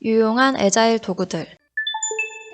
유용한 에자일 도구들.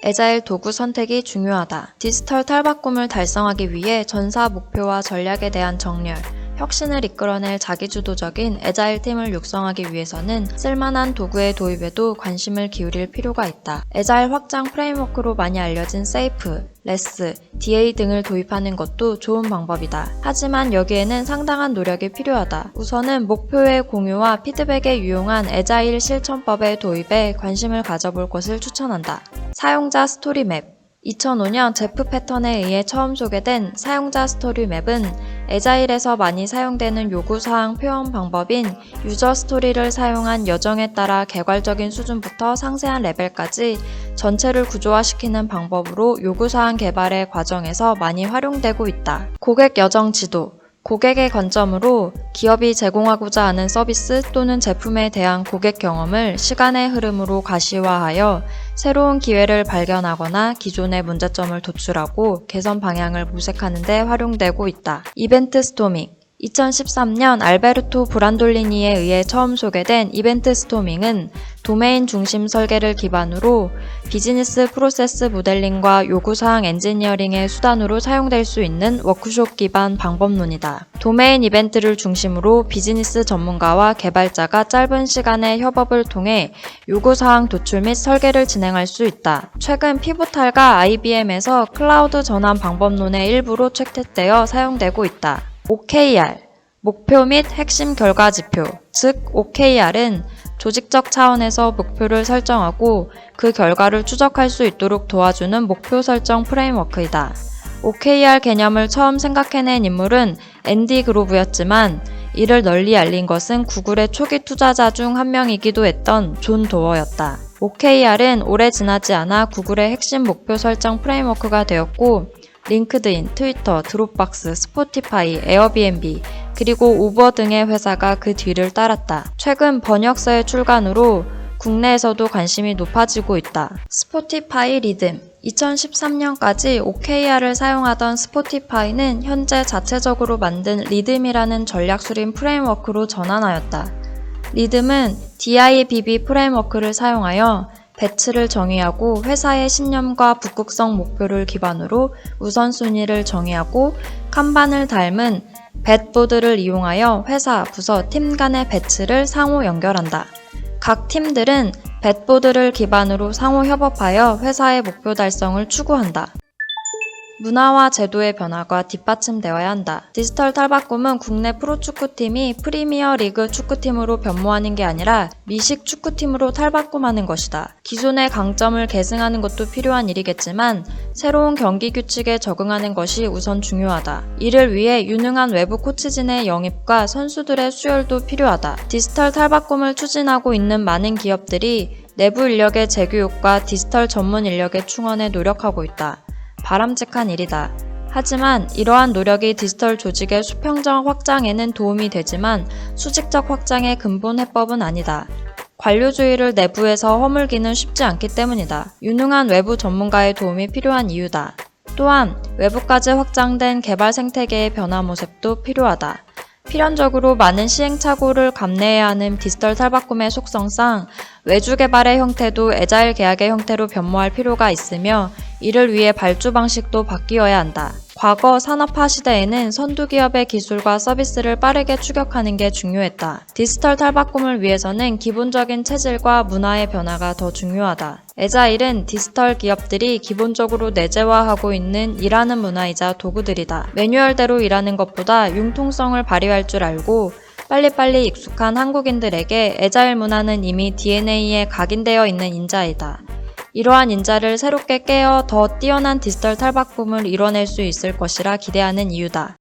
에자일 도구 선택이 중요하다. 디지털 탈바꿈을 달성하기 위해 전사 목표와 전략에 대한 정렬, 혁신을 이끌어낼 자기주도적인 에자일 팀을 육성하기 위해서는 쓸만한 도구의 도입에도 관심을 기울일 필요가 있다. 에자일 확장 프레임워크로 많이 알려진 세이프, 레스, DA 등을 도입하는 것도 좋은 방법이다. 하지만 여기에는 상당한 노력이 필요하다. 우선은 목표의 공유와 피드백에 유용한 에자일 실천법의 도입에 관심을 가져볼 것을 추천한다. 사용자 스토리 맵 2005년 제프 패턴에 의해 처음 소개된 사용자 스토리 맵은 에자일에서 많이 사용되는 요구사항 표현 방법인 유저 스토리를 사용한 여정에 따라 개괄적인 수준부터 상세한 레벨까지 전체를 구조화시키는 방법으로 요구사항 개발의 과정에서 많이 활용되고 있다. 고객 여정 지도 고객의 관점으로 기업이 제공하고자 하는 서비스 또는 제품에 대한 고객 경험을 시간의 흐름으로 가시화하여 새로운 기회를 발견하거나 기존의 문제점을 도출하고 개선 방향을 모색하는 데 활용되고 있다. 이벤트 스토밍 2013년 알베르토 브란돌리니에 의해 처음 소개된 이벤트 스토밍은 도메인 중심 설계를 기반으로 비즈니스 프로세스 모델링과 요구사항 엔지니어링의 수단으로 사용될 수 있는 워크숍 기반 방법론이다. 도메인 이벤트를 중심으로 비즈니스 전문가와 개발자가 짧은 시간의 협업을 통해 요구사항 도출 및 설계를 진행할 수 있다. 최근 피보탈과 IBM에서 클라우드 전환 방법론의 일부로 채택되어 사용되고 있다. OKR 목표 및 핵심 결과 지표 즉 OKR은 조직적 차원에서 목표를 설정하고 그 결과를 추적할 수 있도록 도와주는 목표 설정 프레임워크이다. OKR 개념을 처음 생각해낸 인물은 앤디 그로브였지만 이를 널리 알린 것은 구글의 초기 투자자 중 한 명이기도 했던 존 도어였다. OKR은 오래 지나지 않아 구글의 핵심 목표 설정 프레임워크가 되었고 링크드인, 트위터, 드롭박스, 스포티파이, 에어비앤비, 그리고 우버 등의 회사가 그 뒤를 따랐다. 최근 번역서의 출간으로 국내에서도 관심이 높아지고 있다. 스포티파이 리듬 2013년까지 OKR을 사용하던 스포티파이는 현재 자체적으로 만든 리듬이라는 전략 수립 프레임워크로 전환하였다. 리듬은 DIBB 프레임워크를 사용하여 배치를 정의하고 회사의 신념과 북극성 목표를 기반으로 우선순위를 정의하고 kanban을 닮은 뱃보드를 이용하여 회사, 부서, 팀 간의 배치를 상호 연결한다. 각 팀들은 뱃보드를 기반으로 상호 협업하여 회사의 목표 달성을 추구한다. 문화와 제도의 변화가 뒷받침되어야 한다. 디지털 탈바꿈은 국내 프로축구팀이 프리미어 리그 축구팀으로 변모하는 게 아니라 미식 축구팀으로 탈바꿈하는 것이다. 기존의 강점을 계승하는 것도 필요한 일이겠지만 새로운 경기 규칙에 적응하는 것이 우선 중요하다. 이를 위해 유능한 외부 코치진의 영입과 선수들의 수혈도 필요하다. 디지털 탈바꿈을 추진하고 있는 많은 기업들이 내부 인력의 재교육과 디지털 전문 인력의 충원에 노력하고 있다. 바람직한 일이다. 하지만 이러한 노력이 디지털 조직의 수평적 확장에는 도움이 되지만 수직적 확장의 근본 해법은 아니다. 관료주의를 내부에서 허물기는 쉽지 않기 때문이다. 유능한 외부 전문가의 도움이 필요한 이유다. 또한 외부까지 확장된 개발 생태계의 변화 모습도 필요하다. 필연적으로 많은 시행착오를 감내해야 하는 디지털 탈바꿈의 속성상 외주 개발의 형태도 에자일 계약의 형태로 변모할 필요가 있으며 이를 위해 발주 방식도 바뀌어야 한다. 과거 산업화 시대에는 선두 기업의 기술과 서비스를 빠르게 추격하는 게 중요했다. 디지털 탈바꿈을 위해서는 기본적인 체질과 문화의 변화가 더 중요하다. 에자일은 디지털 기업들이 기본적으로 내재화하고 있는 일하는 문화이자 도구들이다. 매뉴얼대로 일하는 것보다 융통성을 발휘할 줄 알고 빨리빨리 익숙한 한국인들에게 에자일 문화는 이미 DNA에 각인되어 있는 인자이다. 이러한 인자를 새롭게 깨어 더 뛰어난 디지털 탈바꿈을 이뤄낼 수 있을 것이라 기대하는 이유다.